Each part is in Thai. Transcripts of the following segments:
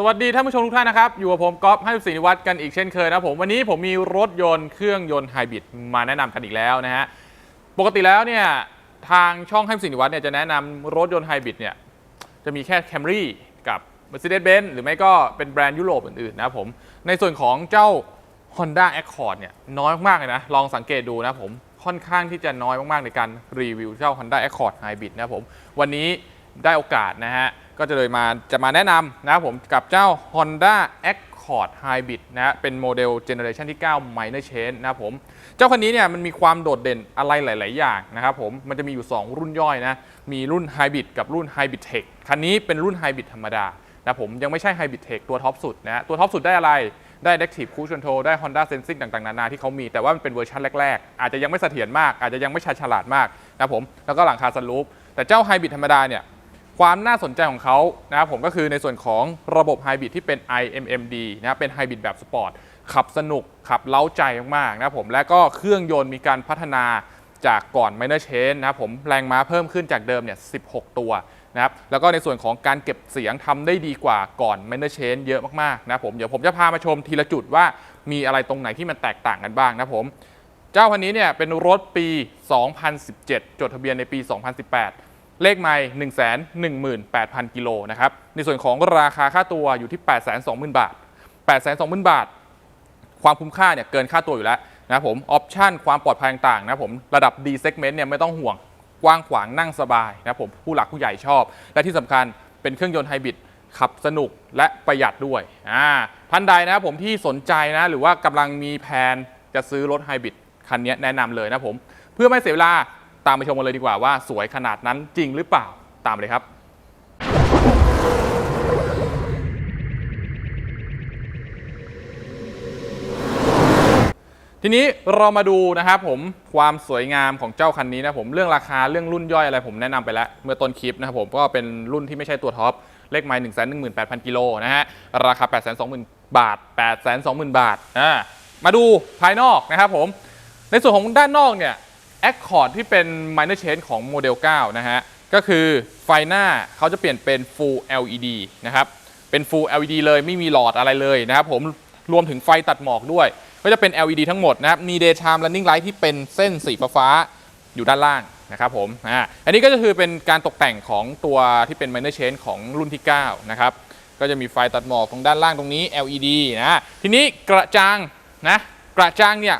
สวัสดีท่านผู้ชมทุกท่านนะครับ อยู่กับผมก๊อฟให้ศินิวัฒน์กันอีกเช่นเคยนะผม วันนี้ผมมีรถยนต์เครื่องยนต์ไฮบริดมาแนะนำกันอีกแล้วนะฮะ ปกติแล้วเนี่ยทางช่องให้ศินิวัฒน์เนี่ยจะแนะนำรถยนต์ไฮบริดเนี่ยจะมีแค่ Camry กับ Mercedes-Benz หรือไม่ก็เป็นแบรนด์ยุโรปอื่นๆนะผม ในส่วนของเจ้า Honda Accord เนี่ยน้อยมากๆเลยนะ ลองสังเกตดูนะผมค่อนข้างที่จะน้อยมากๆในการรีวิวเจ้า Honda Accord Hybrid นะผมวันนี้ได้โอกาสนะฮะ ก็จะเลยมาจะมาแนะนำนะครับผมกับเจ้า Honda Accord Hybrid นะเป็นโมเดลเจเนอเรชันที่ 9 Minor Change นะครับผม เจ้าคันนี้เนี่ยมันมีความโดดเด่นอะไรหลาย ๆ อย่างนะครับผม มันจะมีอยู่ 2 รุ่นย่อยนะ มีรุ่น Hybrid กับรุ่น Hybrid Tech คันนี้เป็นรุ่น Hybrid ธรรมดานะผมยังไม่ใช่ Hybrid Tech ตัวท็อปสุดนะตัวท็อปสุดได้อะไรได้ Adaptive Cruise Control ได้ Honda Sensing ต่าง ๆ นานาที่เขามี แต่ว่ามันเป็นเวอร์ชันแรก ๆ อาจจะยังไม่เสถียรมาก อาจจะยังไม่ชาญฉลาดมากนะครับผม แล้วก็หลังคาสลูป แต่เจ้า Hybrid ธรรมดาเนี่ย ความน่าสนใจของเขานะครับผมก็คือในส่วนของระบบไฮบริดที่เป็น IMMD นะครับเป็นไฮบริดแบบสปอร์ตขับสนุก ขับเล้าใจมากๆนะครับผมและก็เครื่องยนต์มีการพัฒนาจากก่อน Minor Chain นะครับผมแรงม้าเพิ่มขึ้นจากเดิมเนี่ย 16 ตัวนะครับแล้วก็ในส่วนของการเก็บเสียงทำได้ดีกว่าก่อน Minor Chain เยอะมากๆนะครับผมเดี๋ยวผมจะพามาชมทีละจุดว่ามีอะไรตรงไหนที่มันแตกต่างกันบ้างนะครับผมเจ้าคันนี้เนี่ยเป็นรถปี 2017 จดทะเบียนในปี 2018 เลขไม่1 1 8 0 0 0 กิโลนะครับ ในส่วนของราคาค่าตัวอยู่ที่ 820,000 บาท 820,000 บาท ความคุ้มค่าเนี่ยเกินค่าตัวอยู่แล้วนะผม ออปชั่นความปลอดภัยต่างๆนะผม ระดับ D segment เนี่ยไม่ต้องห่วง กว้างขวางนั่งสบายนะผม ผู้หลักผู้ใหญ่ชอบ และที่สำคัญเป็นเครื่องยนต์ไฮบริดขับสนุกและประหยัดด้วยอ่าท่านใดนะครับผมที่สนใจนะหรือว่ากำลังมีแผนจะซื้อรถไฮบริดคันนี้แนะนำเลยนะผม เพื่อไม่เสียเวลา ตามไปชมกันเลยดีกว่าว่าสวยขนาดนั้นจริงหรือเปล่าตามไปเลยครับ ทีนี้เรามาดูนะครับผมความสวยงามของเจ้าคันนี้นะผมเรื่องราคาเรื่องรุ่นย่อยอะไรผมแนะนำไปแล้ว เมื่อต้นคลิปนะครับผมก็เป็นรุ่นที่ไม่ใช่ตัวท็อปเลขไมล์1 1 8 0 0 0กิโลนะฮะราคา8 2 0 0 0 0บาท8 2 0 0 0 0บาทอ่ามาดูภายนอกนะครับผมในส่วนของด้านนอกเนี่ย Accord ที่เป็น minor change ของโมเดล 9 นะฮะ ก็คือไฟหน้าเขาจะเปลี่ยนเป็น full LED นะครับ เป็น full LED เลยไม่มีหลอดอะไรเลยนะครับผม รวมถึงไฟตัดหมอกด้วย ก็จะเป็น LED ทั้งหมดนะครับ มี daytime running light ที่เป็นเส้นสีฟ้าอยู่ด้านล่างนะครับผม อ่า อันนี้ก็จะคือเป็นการตกแต่งของตัวที่เป็น minor change ของรุ่นที่ 9 นะครับ ก็จะมีไฟตัดหมอกตรงด้านล่างตรงนี้ LED นะ ทีนี้กระจังนะ กระจังเนี่ย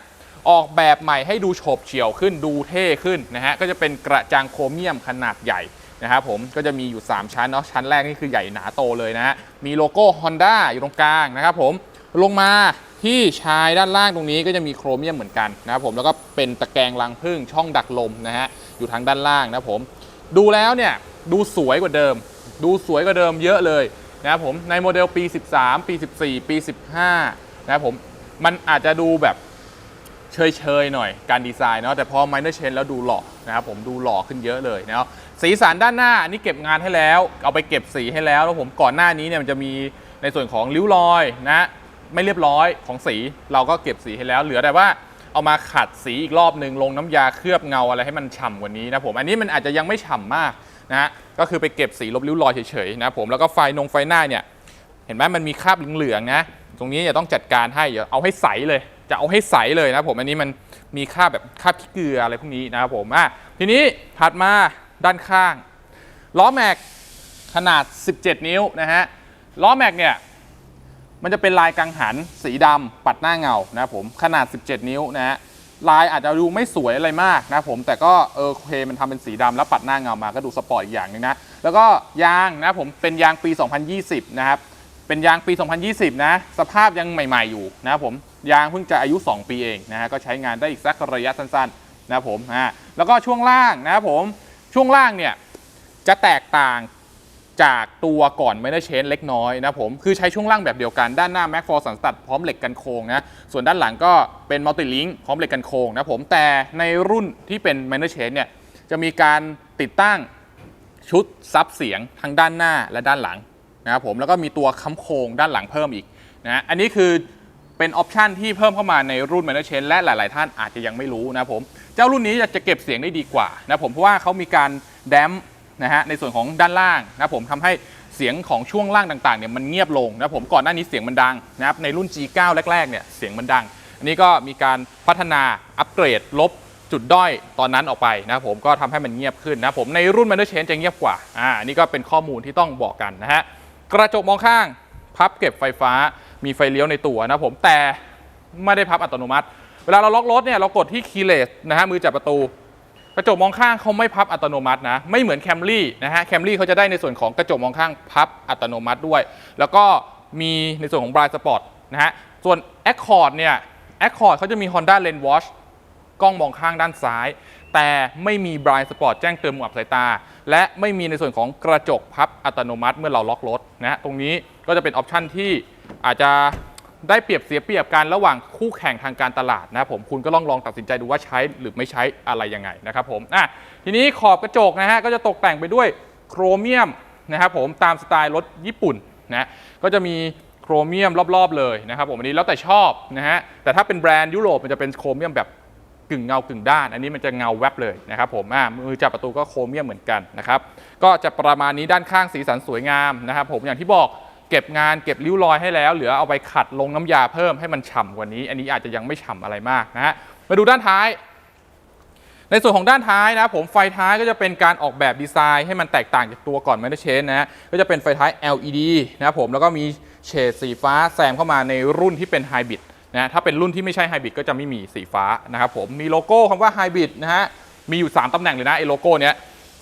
ออกแบบใหม่ให้ดูโฉบเฉี่ยวขึ้นดูเท่ขึ้นนะฮะก็จะเป็นกระจังโครเมียมขนาดใหญ่นะครับผมก็จะมีอยู่ 3 ชั้นเนาะชั้นแรกนี่คือใหญ่หนาโตเลยนะฮะมีโลโก้ Honda อยู่ตรงกลางนะครับผมลงมาที่ชายด้านล่างตรงนี้ก็จะมีโครเมียมเหมือนกันนะครับผมแล้วก็เป็นตะแกรงรังผึ้งช่องดักลมนะฮะอยู่ทางด้านล่างนะครับผมดูแล้วเนี่ยดูสวยกว่าเดิม ดูสวยกว่าเดิมเยอะเลยนะครับผมในโมเดลปี 13 ปี 14 ปี 15นะครับผมมันอาจจะดูแบบ เชยๆหน่อยการดีไซน์เนาะแต่พอ minor change แล้วดูหล่อนะครับผมดูหล่อขึ้นเยอะเลยเนาะสีสันด้านหน้าอันนี้เก็บงานให้แล้ว เอาไปเก็บสีให้แล้วแล้วผมก่อนหน้านี้เนี่ยมันจะมีในส่วนของริ้วรอยนะไม่เรียบร้อยของสีเราก็เก็บสีให้แล้ว เหลือแต่ว่าเอามาขัดสีอีกรอบหนึ่งลงน้ำยาเคลือบเงาอะไรให้มันฉ่ำกว่านี้นะผมอันนี้มันอาจจะยังไม่ฉ่ำมากนะฮะก็คือไปเก็บสีลบริ้วรอยเฉยๆนะผมแล้วก็ไฟนงไฟหน้าเนี่ยเห็นไหมมันมีคราบเหลืองๆนะตรงนี้จะต้องจัดการให้เอาให้ใสเลย จะเอาให้ใสเลยนะผมอันนี้มันมีคราบแบบคราบขี้เกลืออะไรพวกนี้นะครับผมอะทีนี้ถัดมาด้านข้างล้อแม็กขนาด 17 นิ้วนะฮะล้อแม็กเนี่ยมันจะเป็นลายกังหันสีดำปัดหน้าเงานะครับผมขนาด 17 นิ้วนะฮะลายอาจจะดูไม่สวยอะไรมากนะครับผมแต่ก็เออโอเคมันทำเป็นสีดำแล้วปัดหน้าเงามาก็ดูสปอร์ตอีกอย่างหนึงนะแล้วก็ยางนะครับผมเป็นยางปี 2020 นะครับเป็นยางปี 2020 นะ สภาพยังใหม่ ๆ อยู่นะครับผม ยางเพิ่งจะอายุ 2 ปีเองนะฮะก็ใช้งานได้อีกสักระยะสั้นๆนะครับผมอ่าแล้วก็ช่วงล่างนะครับผมช่วงล่างเนี่ยจะแตกต่างจากตัวก่อนไม่ได้เชนเล็กน้อยนะครับผมคือใช้ช่วงล่างแบบเดียวกันด้านหน้า Mac 4สันสตัดพร้อมเหล็กกันโค้งนะส่วนด้านหลังก็เป็นมัลติลิงพร้อมเหล็กกันโค้งนะครับผมแต่ในรุ่นที่เป็น Minor Change เนี่ยจะมีการติดตั้งชุดซับเสียงทั้งด้านหน้าและด้านหลังนะครับผมแล้วก็มีตัวค้ำโครงด้านหลังเพิ่มอีกนะอันนี้คือ เป็นออปชันที่เพิ่มเข้ามาในรุ่น m a n เชนและหลาย ๆ ท่านอาจจะยังไม่รู้นะผม เจ้ารุ่นนี้จะเก็บเสียงได้ดีกว่านะผมเพราะว่าเขามีการแดมนะฮะในส่วนของด้านล่างนะผมทำให้เสียงของช่วงล่างต่าง ๆ เนี่ยมันเงียบลงนะผมก่อนหน้านี้เสียงมันดังนะครับในรุ่น G9 แรก ๆ เนี่ยเสียงมันดัง อันนี้ก็มีการพัฒนาอัปเกรดลบจุดด้อยตอนนั้นออกไปนะครับผมก็ทำให้มันเงียบขึ้นนะผมในรุ่น m a n d e r Chain จะเงียบกว่าอ่านนี้ก็เป็นข้อมูลที่ต้องบอกกันนะฮะกระจกมองข้างพับเก็บไฟฟ้า มีไฟเลี้ยวในตัวนะผมแต่ไม่ได้พับอัตโนมัติ เวลาเราล็อกรถเนี่ยเรากดที่คีย์เลสนะฮะมือจับประตู กระจกมองข้างเขาไม่พับอัตโนมัตินะไม่เหมือนแคมรี่นะฮะแคมรี่เขาจะได้ในส่วนของกระจกมองข้างพับอัตโนมัติด้วย แล้วก็มีในส่วนของบรายสปอร์ตนะฮะส่วน Accord เนี่ย Accord เขาจะมี Honda Lane Watch กล้องมองข้างด้านซ้าย แต่ไม่มีบรายสปอร์ตแจ้งเตือนมุมอับสายตา และไม่มีในส่วนของกระจกพับอัตโนมัติเมื่อเราล็อกรถนะฮะตรงนี้ก็จะเป็นออปชันที่ อาจจะได้เปรียบเสียเปรียบกันระหว่างคู่แข่งทางการตลาดนะครับผมคุณก็ลองลองตัดสินใจดูว่าใช้หรือไม่ใช้อะไรยังไงนะครับผมอะทีนี้ขอบกระจกนะฮะก็จะตกแต่งไปด้วยโครเมียมนะครับผมตามสไตล์รถญี่ปุ่นนะก็จะมีโครเมียมรอบๆเลยนะครับผมอันนี้แล้วแต่ชอบนะฮะแต่ถ้าเป็นแบรนด์ยุโรปมันจะเป็นโครเมียมแบบกึ่งเงากึ่งด้าน อันนี้มันจะเงาแวบเลยนะครับผมอ่ามือจับประตูก็โครเมียมเหมือนกันนะครับก็จะประมาณนี้ด้านข้างสีสันสวยงามนะครับผมอย่างที่บอก เก็บงานเก็บริ้วรอยให้แล้ว เหลือเอาไปขัดลงน้ำยาเพิ่มให้มันฉ่ำกว่านี้ อันนี้อาจจะยังไม่ฉ่ำอะไรมากนะฮะมาดูด้านท้าย ในส่วนของด้านท้ายนะผมไฟท้ายก็จะเป็นการออกแบบดีไซน์ให้มันแตกต่างจากตัวก่อนไม่ได้เชนนะฮะก็จะเป็นไฟท้าย LED นะครับผมแล้วก็มีเฉดสีฟ้าแซมเข้ามาในรุ่นที่เป็นไฮบริดนะถ้าเป็นรุ่นที่ไม่ใช่ไฮบริดก็จะไม่มีสีฟ้านะครับผมมีโลโก้คำว่าไฮบริดนะฮะมีอยู่ 3ตำแหน่งเลยนะไอ้โลโก้เนี้ย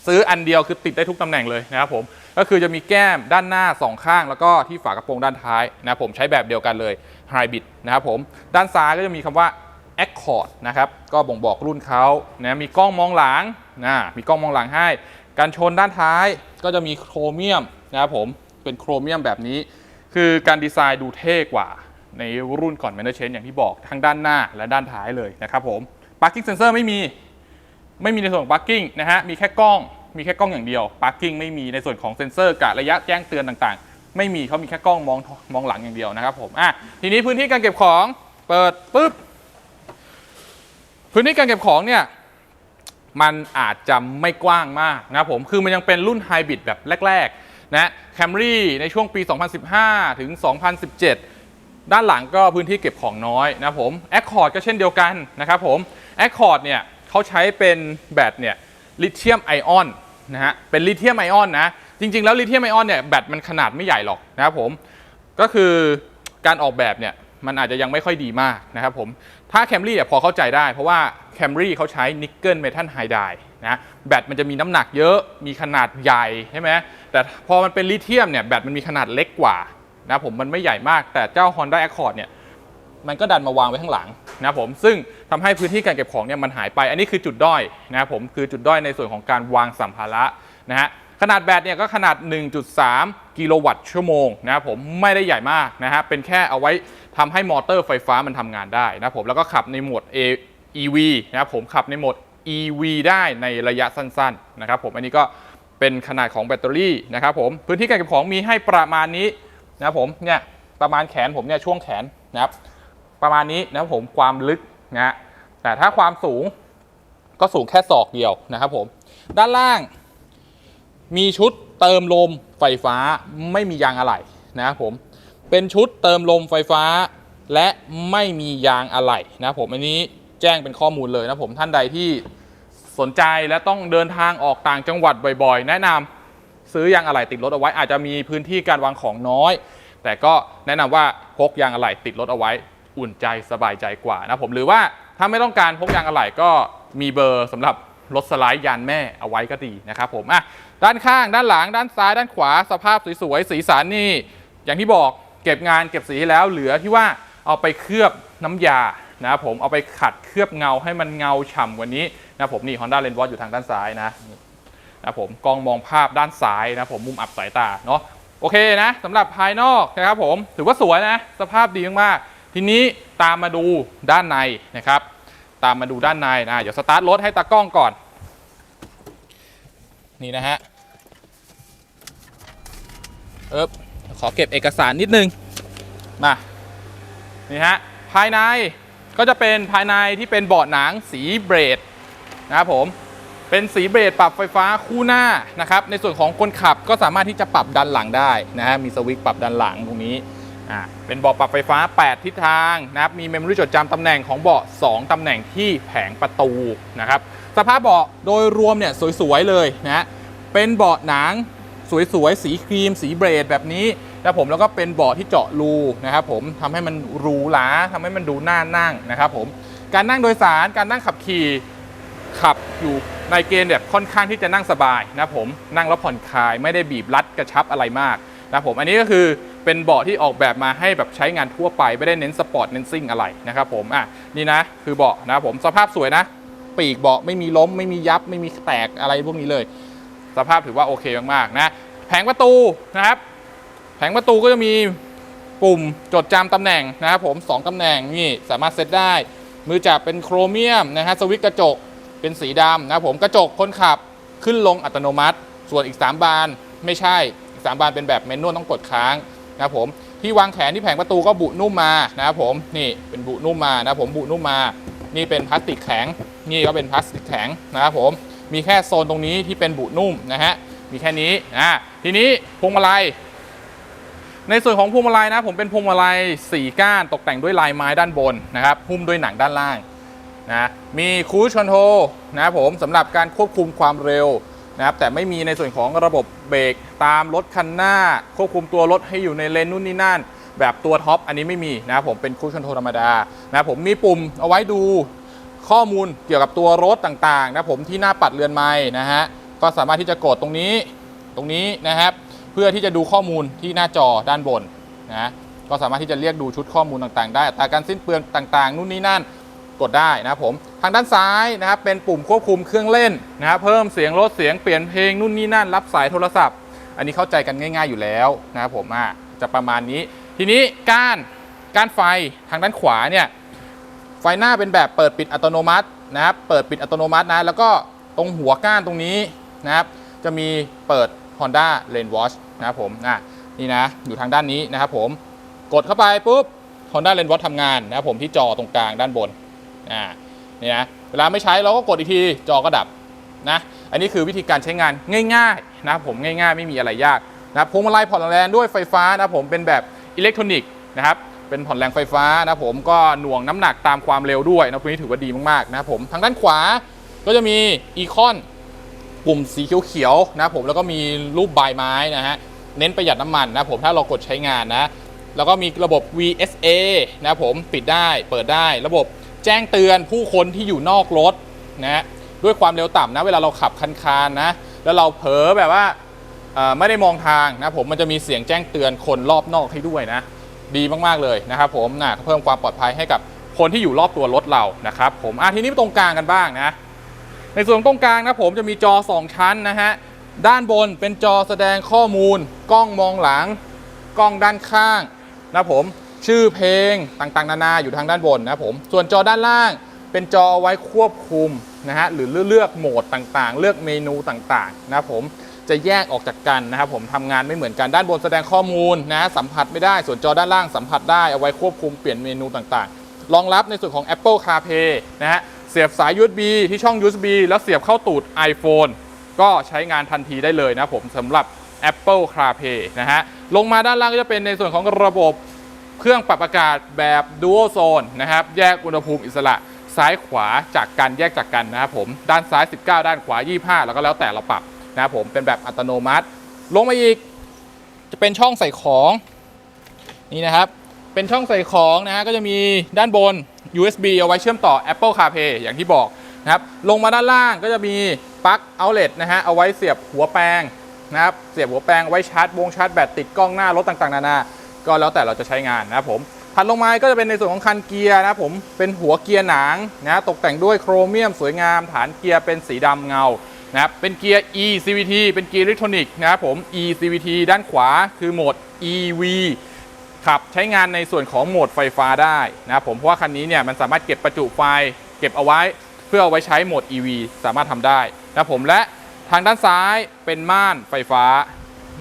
ซื้ออันเดียวคือติดได้ทุกตำแหน่งเลยนะครับผม ก็คือจะมีแก้มด้านหน้าสองข้าง แล้วก็ที่ฝากระโปรงด้านท้ายนะครับผมใช้แบบเดียวกันเลยไฮบริดนะครับผมด้านซ้ายก็จะมีคำว่า Accord นะครับก็บ่งบอกรุ่นเขานะมีกล้องมองหลังนะมีกล้องมองหลังให้ การชนด้านท้ายก็จะมีโครเมียมนะครับผมเป็นโครเมียมแบบนี้ คือการดีไซน์ดูเท่กว่าในรุ่นก่อน m a n เ e อร์เชนอย่างที่บอกทั้งด้านหน้าและด้านท้ายเลยนะครับผม Parking Sensor ไม่มี ไม่มีในส่วนของ Parking นะฮะมีแค่กล้อง มีแค่กล้องอย่างเดียว Parking ไม่มีในส่วนของเซ็นเซอร์กะระยะแจ้งเตือนต่างๆ ไม่มีเขามีแค่กล้องมองมองหลังอย่างเดียวนะครับผมอะทีนี้พื้นที่การเก็บของเปิดปุ๊บพื้นที่การเก็บของเนี่ยมันอาจจะไม่กว้างมากนะครับผมคือมันยังเป็นรุ่นไฮบริดแบบแรกๆนะแคมรี่ในช่วงปี 2015 ถึง 2017 ด้านหลังก็พื้นที่เก็บของน้อยนะครับผม Accord ก็เช่นเดียวกันนะครับผม Accord เนี่ยเขาใช้เป็นแบตเนี่ยลิเธียมไอออน นะฮะเป็นลิเธียมไอออนนะจริง ๆ แล้วลิเธียมไอออนเนี่ยแบตมันขนาดไม่ใหญ่หรอกนะครับผมก็คือการออกแบบเนี่ยมันอาจจะยังไม่ค่อยดีมากนะครับผมถ้าแคมรี่เนี่ยพอเข้าใจได้เพราะว่าแคมรี่เขาใช้นิกเกิลเมทัลไฮไดนะแบตมันจะมีน้ำหนักเยอะมีขนาดใหญ่ใช่ไหมแต่พอมันเป็นลิเธียมเนี่ยแบตมันมีขนาดเล็กกว่านะผมมันไม่ใหญ่มากแต่เจ้า Honda Accord เนี่ย มันก็ดันมาวางไว้ข้างหลังนะครับผมซึ่งทำให้พื้นที่การเก็บของเนี่ยมันหายไป อันนี้คือจุดด้อยนะครับผมคือจุดด้อยในส่วนของการวางสัมภาระนะฮะขนาดแบตเนี่ยก็ขนาด 1.3 กิโลวัตต์ชั่วโมงนะครับผมไม่ได้ใหญ่มากนะฮะเป็นแค่เอาไว้ทำให้มอเตอร์ไฟฟ้ามันทำงานได้นะครับผมแล้วก็ขับในโหมด A EV นะครับผมขับในโหมด EV ได้ในระยะสั้นๆนะครับผมอันนี้ก็เป็นขนาดของแบตเตอรี่นะครับผมพื้นที่การเก็บของมีให้ประมาณนี้นะครับผมเนี่ยประมาณแขนผมเนี่ยช่วงแขนนะครับ ประมาณนี้นะครับผมความลึกนะฮะแต่ถ้าความสูงก็สูงแค่ศอกเดียวนะครับผม ด้านล่าง มีชุดเติมลมไฟฟ้าไม่มียางอะไหล่นะครับผมเป็นชุดเติมลมไฟฟ้า และไม่มียางอะไหล่นะครับผมอันนี้แจ้งเป็นข้อมูลเลยนะผมท่านใดที่สนใจและต้องเดินทางออกต่างจังหวัดบ่อยๆ แนะนำซื้อยางอะไหล่ติดรถเอาไว้อาจจะมีพื้นที่การวางของน้อย แต่ก็แนะนำว่าพกยางอะไหล่ติดรถเอาไว้ อุ่นใจสบายใจกว่านะผมหรือว่าถ้าไม่ต้องการพกยางอะไหล่ก็มีเบอร์สำหรับรถสไลด์ยานแม่เอาไว้ก็ดีนะครับผมอะด้านข้างด้านหลัง ด้านซ้าย ด้านขวาสภาพสวยๆสีสันนี่ อย่างที่บอกเก็บงานเก็บสีแล้วเหลือที่ว่าเอาไปเคลือบน้ำยานะครับผมเอาไปขัดเคลือบเงาให้มันเงาฉ่ำกว่านี้นะผมนี่ Honda l e n w a t อยู่ทางด้านซ้ายนะนะผมกล้องมองภาพด้านซ้ายนะผมมุมอับสายตาเนาะโอเคนะสำหรับภายนอกนะครับผมถือว่าสวยนะ สภาพดีมากๆ ทีนี้ตามมาดูด้านในนะครับ ตามมาดูด้านในนะเดี๋ยวสตาร์ทรถให้ตากล้องก่อน นี่นะฮะเอ๊บขอเก็บเอกสารนิดนึง มา นี่ฮะ ภายในก็จะเป็นภายในที่เป็นเบาะหนังสีเบรดนะครับผม เป็นสีเบรดปรับไฟฟ้าคู่หน้านะครับ ในส่วนของคนขับก็สามารถที่จะปรับดันหลังได้นะฮะ มีสวิตช์ปรับดันหลังตรงนี้ อ่าเป็นเบาะปรับไฟฟ้า 8 ทิศทางนะครับมีเมมโมรี่จดจำตำแหน่งของเบาะ2ตำแหน่งที่แผงประตูนะครับสภาพเบาะโดยรวมเนี่ยสวยๆเลยนะเป็นเบาะหนังสวยๆ สีครีม สีเบรดแบบนี้นะผมแล้วก็เป็นเบาะที่เจาะรูนะครับผมทำให้มันรูหราทำให้มันดูน่านั่งนะครับผมการนั่งโดยสารการนั่งขับขี่ขับอยู่ในเกณฑ์แบบค่อนข้างที่จะนั่งสบายนะผมนั่งแล้วผ่อนคลายไม่ได้บีบรัดกระชับอะไรมากนะผมอันนี้ก็คือ เป็นเบาะที่ออกแบบมาให้แบบใช้งานทั่วไป ไม่ได้เน้นสปอร์ตเน้นซิ่งอะไรนะครับผมอะนี่นะคือเบาะนะผมสภาพสวยนะ ปีกเบาะไม่มีล้ม ไม่มียับ ไม่มีแตกอะไรพวกนี้เลย สภาพถือว่าโอเคมากๆนะแผงประตูนะครับแผงประตูก็จะมีปุ่มจดจำตำแหน่งนะครับผมสองตำแหน่งนี่สามารถเซตได้ มือจับเป็นโครเมียมนะฮะสวิตช์กระจกเป็นสีดำนะผมกระจกคนขับขึ้นลงอัตโนมัติ ส่วนอีก 3 บานไม่ใช่อีก3บานเป็นแบบแมนนวลต้องกดค้าง นะครับผมที่วางแขนที่แผงประตูก็บุนุ่มมานะครับผมนี่เป็นบุนุ่มมานะผมบุนุ่มมา นี่เป็นพลาสติกแข็ง นี่ก็เป็นพลาสติกแข็งนะครับผมมีแค่โซนตรงนี้ที่เป็นบุนุ่มนะฮะมีแค่นี้อ่าทีนี้พวงมาลัยในส่วนของพวงมาลัยนะผมเป็นพวงมาลัย4ก้านตกแต่งด้วยลายไม้ด้านบนนะครับหุ้มด้วยหนังด้านล่างนะมีคูชคอนโทรนะครับผมสำหรับการควบคุมความเร็ว นะครับแต่ไม่มีในส่วนของระบบเบรกตามรถคันหน้า ควบคุมตัวรถให้อยู่ในเลนนู่นนี่นั่น แบบตัวท็อปอันนี้ไม่มีนะครับผมเป็นคูชคอนโทรธรรมดานะครับผมมีปุ่มเอาไว้ดูข้อมูลเกี่ยวกับตัวรถต่างๆนะผมที่หน้าปัดเรือนไม้นะฮะก็สามารถที่จะกดตรงนี้ตรงนี้นะครับ เพื่อที่จะดูข้อมูลที่หน้าจอด้านบนนะก็สามารถที่จะเรียกดูชุดข้อมูลต่างๆ ได้อัตราการสิ้นเปลืองต่างๆ นู่นนี่นั่น กดได้นะครับผมทางด้านซ้ายนะครับเป็นปุ่มควบคุมเครื่องเล่นนะครับเพิ่มเสียงลดเสียงเปลี่ยนเพลงนู่นนี่นั่นรับสายโทรศัพท์ อันนี้เข้าใจกันง่าย ๆอยู่แล้วนะครับผมอะจะประมาณนี้ ทีนี้ก้านก้านไฟทางด้านขวาเนี่ยไฟหน้าเป็นแบบเปิดปิดอัตโนมัตินะครับเปิดปิดอัตโนมัตินะแล้วก็ตรงหัวก้านตรงนี้นะครับจะมีเปิด Honda Lane Watch นะครับผมอะนี่นะอยู่ทางด้านนี้นะครับผมกดเข้าไปปุ๊บ Honda Lane Watch ทำงานนะครับผมที่จอตรงกลางด้านบน อ่านี่นะเวลาไม่ใช้เราก็กดอีกทีจอก็ดับนะอันนี้คือวิธีการใช้งานง่ายๆนะผมง่ายๆ ไม่มีอะไรยากนะพวงมาลัยผ่อนแรงด้วยไฟฟ้านะผมเป็นแบบอิเล็กทรอนิกส์นะครับเป็นผ่อนแรงไฟฟ้านะผมก็หน่วงน้ำหนักตามความเร็วด้วยนะตรงนี้ถือว่าดีมากๆนะผมทางด้านขวาก็จะมีอีคอนปุ่มสีเขียวๆนะผมแล้วก็มีรูปใบไม้นะฮะเน้นประหยัดน้ำมันนะผมถ้าเรากดใช้งานนะแล้วก็มีระบบ VSA นะผมปิดได้เปิดได้ระบบ แจ้งเตือนผู้คนที่อยู่นอกรถนะฮะด้วยความเร็วต่ำนะ เวลาเราขับคันคานๆนะ แล้วเราเผลอแบบว่าไม่ได้มองทางนะผมมันจะมีเสียงแจ้งเตือนคนรอบนอกให้ด้วยนะ ดีมากๆเลยนะครับผมนะเพิ่มความปลอดภัยให้กับคนที่อยู่รอบตัวรถเรานะครับ ผมอะทีนี้ตรงกลางกันบ้างนะ ในส่วนตรงกลางนะผมจะมีจอ 2 ชั้นนะฮะด้านบนเป็นจอแสดงข้อมูล กล้องมองหลัง กล้องด้านข้างนะผม ชื่อเพลงต่างๆ นานาอยู่ทางด้านบนนะผม ส่วนจอด้านล่างเป็นจอเอาไว้ควบคุมนะฮะหรือเลือกโหมดต่างๆ เลือกเมนูต่างๆนะครับผมจะแยกออกจากกันนะครับผมทำงานไม่เหมือนกันด้านบนแสดงข้อมูลนะสัมผัสไม่ได้ส่วนจอด้านล่างสัมผัสได้เอาไว้ควบคุมเปลี่ยนเมนูต่างๆ รองรับในส่วนของ Apple CarPlay นะฮะเสียบสาย USB ที่ช่อง USB แล้วเสียบเข้าตูด iPhone ก็ใช้งานทันทีได้เลยนะผมสำหรับ Apple CarPlay นะฮะลงมาด้านล่างก็จะเป็นในส่วนของระบบ เครื่องปรับอากาศแบบ Dual Zone นะครับ แยกอุณหภูมิอิสระซ้ายขวาจากกันแยกจากกันนะครับผม ด้านซ้าย 19 ด้านขวา 25 แล้วก็แล้วแต่เราปรับนะครับผม เป็นแบบอัตโนมัติ ลงมาอีก จะเป็นช่องใส่ของนี่นะครับ เป็นช่องใส่ของนะฮะก็จะมีด้านบน USB เอาไว้เชื่อมต่อ Apple CarPlay อย่างที่บอกนะครับ ลงมาด้านล่างก็จะมีปลั๊ก outlet นะฮะ เอาไว้เสียบหัวแปลงนะครับ เสียบหัวแปลงไว้ชาร์จวงชาร์จแบตติดกล้องหน้ารถต่างๆ นานา ก็แล้วแต่เราจะใช้งานนะครับผมถัดลงมาก็จะเป็นในส่วนของคันเกียร์นะครับผมเป็นหัวเกียร์หนังนะตกแต่งด้วยโครเมียมสวยงาม ฐานเกียร์เป็นสีดำเงานะครับเป็นเกียร์ e CVT เป็นเกียร์อิเล็กทรอนิกส์นะครับผม e CVT ด้านขวาคือโหมด EV ขับใช้งานในส่วนของโหมดไฟฟ้าได้นะครับผมเพราะว่าคันนี้เนี่ยมันสามารถเก็บประจุไฟเก็บเอาไว้เพื่อเอาไว้ใช้โหมด EV สามารถทำได้นะครับผมและทางด้านซ้ายเป็นม่านไฟฟ้า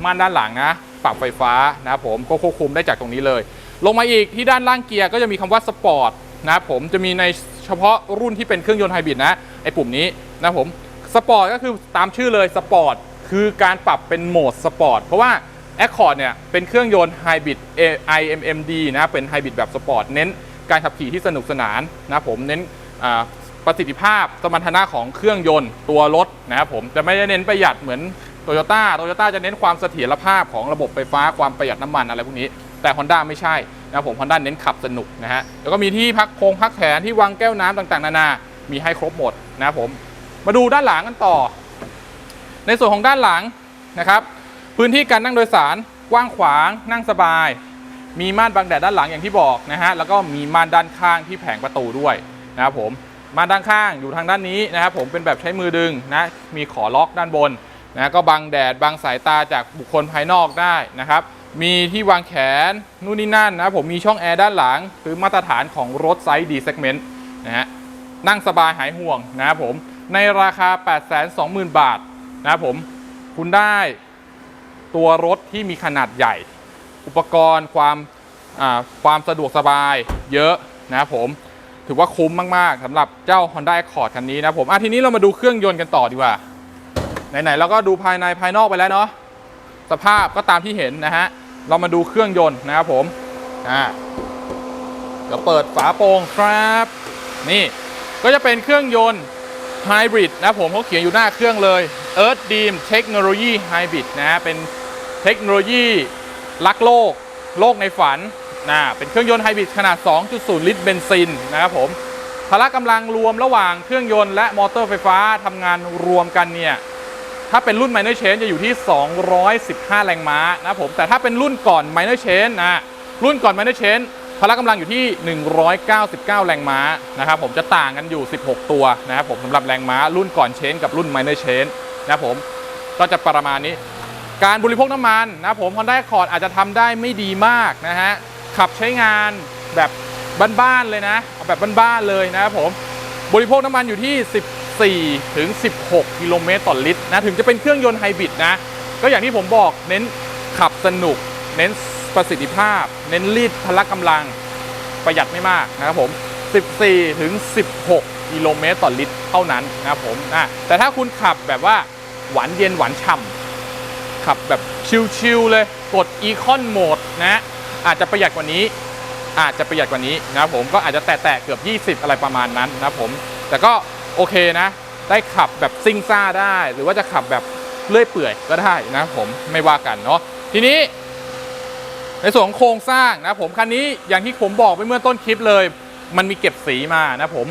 ม่านด้านหลังนะ ปรับไฟฟ้านะครับผมก็ควบคุมได้จากตรงนี้เลย ลงมาอีกที่ด้านล่างเกียร์ก็จะมีคำว่าสปอร์ตนะครับผมจะมีในเฉพาะรุ่นที่เป็นเครื่องยนต์ไฮบริดนะไอ้ปุ่มนี้นะผมสปอร์ตก็คือตามชื่อเลยสปอร์ตคือการปรับเป็นโหมดสปอร์ตเพราะว่า Accord เนี่ยเป็นเครื่องยนต์ Hybrid IMMD นะเป็นไฮบริดแบบสปอร์ตเน้นการขับขี่ที่สนุกสนานนะผมเน้นประสิทธิภาพสมรรถนะของเครื่องยนต์ตัวรถนะครับผมจะไม่ได้เน้นประหยัดเหมือน โตโยต้าโตโยต้าจะเน้นความเสถียรภาพของระบบไฟฟ้าความประหยัดน้ำมันอะไรพวกนี้ แต่ Honda ไม่ใช่นะครับผม Honda เน้นขับสนุกนะฮะแล้วก็มีที่พักโครงพักแขนที่วางแก้วน้ำต่างๆ นานา มีให้ครบหมดนะครับผมมาดูด้านหลังกันต่อ ในส่วนของด้านหลังนะครับ พื้นที่การนั่งโดยสารกว้างขวางนั่งสบาย มีม่านบังแดดด้านหลังอย่างที่บอกนะฮะแล้วก็มีม่านด้านข้างที่แผงประตูด้วยนะครับผมม่านด้านข้างอยู่ทางด้านนี้นะครับผมเป็นแบบใช้มือดึงนะมีขอล็อกด้านบน นะก็บังแดดบังสายตาจากบุคคลภายนอกได้นะครับ มีที่วางแขนนู่นนี่นั่นนะผมมีช่องแอร์ด้านหลัง คือมาตรฐานของรถไซส์ D segment นะฮะนั่งสบายหายห่วงนะครับผมในราคา 820,000 บาทนะครับผมคุณได้ตัวรถที่มีขนาดใหญ่ อุปกรณ์ความความสะดวกสบายเยอะนะครับผมถือว่าคุ้มมาก ๆสำหรับเจ้า Honda Accord คันนี้นะผมอะทีนี้เรามาดูเครื่องยนต์กันต่อดีกว่า ไหนๆเราก็ดูภายในภายนอกไปแล้วเนาะสภาพก็ตามที่เห็นนะฮะ เรามาดูเครื่องยนต์นะครับผมอ่าเดี๋ยวเปิดฝาโปร่งครับ นี่ก็จะเป็นเครื่องยนต์ไฮบริดนะผมเขาเขียนอยู่หน้าเครื่องเลย Earth Beam Technology Hybrid นะเป็นเทคโนโลยีรักโลก โลกในฝันนะเป็นเครื่องยนต์ไฮบริดขนาด 2.0 ลิตรเบนซินนะครับผมพละกำลังรวมระหว่างเครื่องยนต์และมอเตอร์ไฟฟ้าทำงานรวมกันเนี่ย ถ้าเป็นรุ่น Minor Change จะอยู่ที่ 215 แรงม้านะครับผมแต่ถ้าเป็นรุ่นก่อน Minor Change นะรุ่นก่อน Minor Change พละกำลังอยู่ที่ 199 แรงม้านะครับผมจะต่างกันอยู่ 16 ตัวนะครับผมสำหรับแรงม้ารุ่นก่อน Change กับรุ่น Minor Change นะครับผมก็จะประมาณนี้ การบริโภคน้ำมันนะครับผม Honda Accord อาจจะทำได้ไม่ดีมากนะฮะขับใช้งานแบบบ้านๆเลยนะเอาแบบบ้านๆเลยนะครับผมบริโภคน้ำมันอยู่ที่ 10 14 ถึง 16 กิโลเมตรต่อลิตรนะ ถึงจะเป็นเครื่องยนต์ไฮบริดนะ ก็อย่างที่ผมบอกเน้นขับสนุก เน้นประสิทธิภาพ เน้นรีดพละกำลังประหยัดไม่มากนะครับผม 14 ถึง 16 กิโลเมตรต่อลิตรเท่านั้นนะครับผมอะแต่ถ้าคุณขับแบบว่าหวานเย็นหวานฉ่ำขับแบบชิลๆเลยกด Econ Mode นะอาจจะประหยัดกว่านี้อาจจะประหยัดกว่านี้นะครับผมก็อาจจะแตะๆเกือบ 20 อะไรประมาณนั้นนะครับผม แต่ก็ โอเคนะ ได้ขับแบบซิ่งซ่าได้ หรือว่าจะขับแบบเลื่อยเปื่อยก็ได้นะผมไม่ว่ากันเนาะทีนี้ ในส่วนของโครงสร้างนะผมคันนี้อย่างที่ผมบอกไปเมื่อต้นคลิปเลย มันมีเก็บสีมานะผม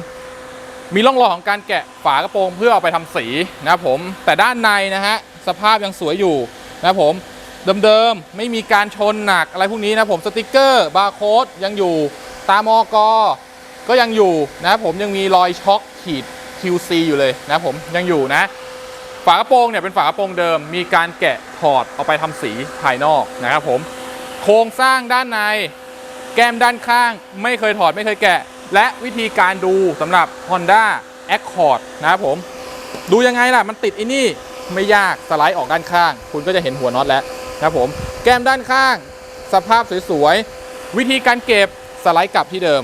มีร่องรอยของการแกะฝากระโปรงเพื่อเอาไปทำสีนะผมแต่ด้านในนะฮะสภาพยังสวยอยู่นะผมเดิมๆไม่มีการชนหนักอะไรพวกนี้นะผมสติกเกอร์บาร์โค้ดยังอยู่ตามอกก็ยังอยู่นะผมยังมีรอยช็อคขีด QC อยู่เลยนะครับผมยังอยู่นะ ฝากระโปรงเนี่ยเป็นฝากระโปรงเดิม มีการแกะถอดเอาไปทำสีภายนอกนะครับผม โครงสร้างด้านใน แก้มด้านข้าง ไม่เคยถอดไม่เคยแกะ และวิธีการดูสำหรับ Honda Accord นะครับผม ดูยังไงล่ะ มันติดอ้นี่ไม่ยากสไลด์ออกด้านข้าง คุณก็จะเห็นหัวน็อตแล้วนะครับผม แก้มด้านข้าง สภาพสวยๆวิธีการเก็บสไลด์กลับที่เดิม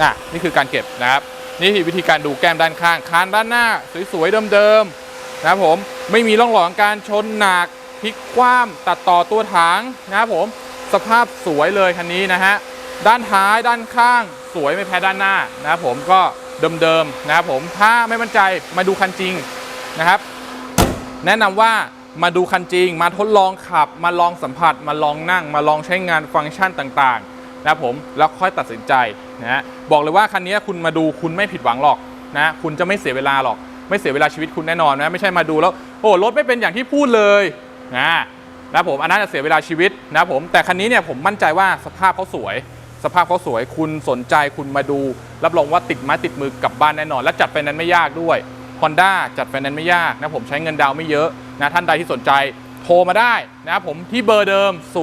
นะนี่คือการเก็บนะครับ นี่คือวิธีการดูแก้มด้านข้างคานด้านหน้า สวยๆเดิมๆนะครับผมไม่มีร่องรอยของการชนหนักพลิกคว่ำตัดต่อตัวถังนะครับผมสภาพสวยเลยคันนี้นะฮะด้านท้ายด้านข้างสวยไม่แพ้ด้านหน้านะครับผมก็เดิมๆนะครับผมถ้าไม่มั่นใจมาดูคันจริงนะครับ แนะนำว่ามาดูคันจริง มาทดลองขับ มาลองสัมผัส มาลองนั่ง มาลองใช้งานฟังก์ชันต่างๆ นะครับผมแล้วค่อยตัดสินใจนะฮะบอกเลยว่าคันนี้คุณมาดูคุณไม่ผิดหวังหรอกนะคุณจะไม่เสียเวลาหรอก ไม่เสียเวลาชีวิตคุณแน่นอนนะไม่ใช่มาดูแล้วโอ้รถไม่เป็นอย่างที่พูดเลยนะนะผมอันนั้นจะเสียเวลาชีวิตนะผมแต่คันนี้เนี่ยผมมั่นใจว่าสภาพเขาสวย สภาพเขาสวย คุณสนใจคุณมาดู รับรองว่าติดไม้ติดมือกลับบ้านแน่นอน และจัดไฟแนนซ์ไม่ยากด้วย Honda จัดไฟแนนซ์ไม่ยากนะผมใช้เงินดาวไม่เยอะนะท่านใดที่สนใจ โทรมาได้นะครับผมที่เบอร์เดิม 090101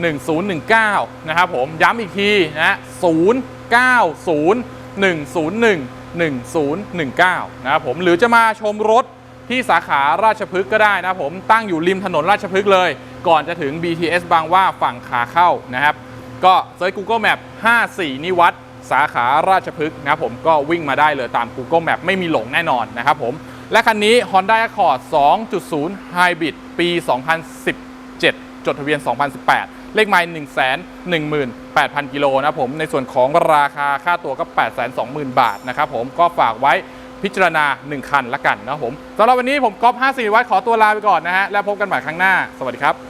1019 นะครับผมย้ำอีกทีนะ090101 1019 นะครับผมหรือจะมาชมรถที่สาขาราชพฤกษ์ก็ได้นะครับผมตั้งอยู่ริมถนนราชพฤกษ์เลย ก่อนจะถึง BTS บางว่าฝั่งขาเข้านะครับ ก็เซิร์ช Google Map 54 นิวัตสาขาราชพฤกษ์นะครับผมก็วิ่งมาได้เลยตาม Google Map ไม่มีหลงแน่นอนนะครับผม และคันนี้ Honda Accord 2.0 Hybrid ปี 2017 จดทะเบียน 2018 เลขไมล์1 1 8 0 0 0 กิโลนะครับผม ในส่วนของราคาค่าตัวก็ 820,000 บาทนะครับผม ก็ฝากไว้พิจารณา 1 คันละกันนะครับผมสำหรับวันนี้ผมก๊อฟ54 วัตขอตัวลาไปก่อนนะฮะ แล้วพบกันใหม่ครั้งหน้า สวัสดีครับ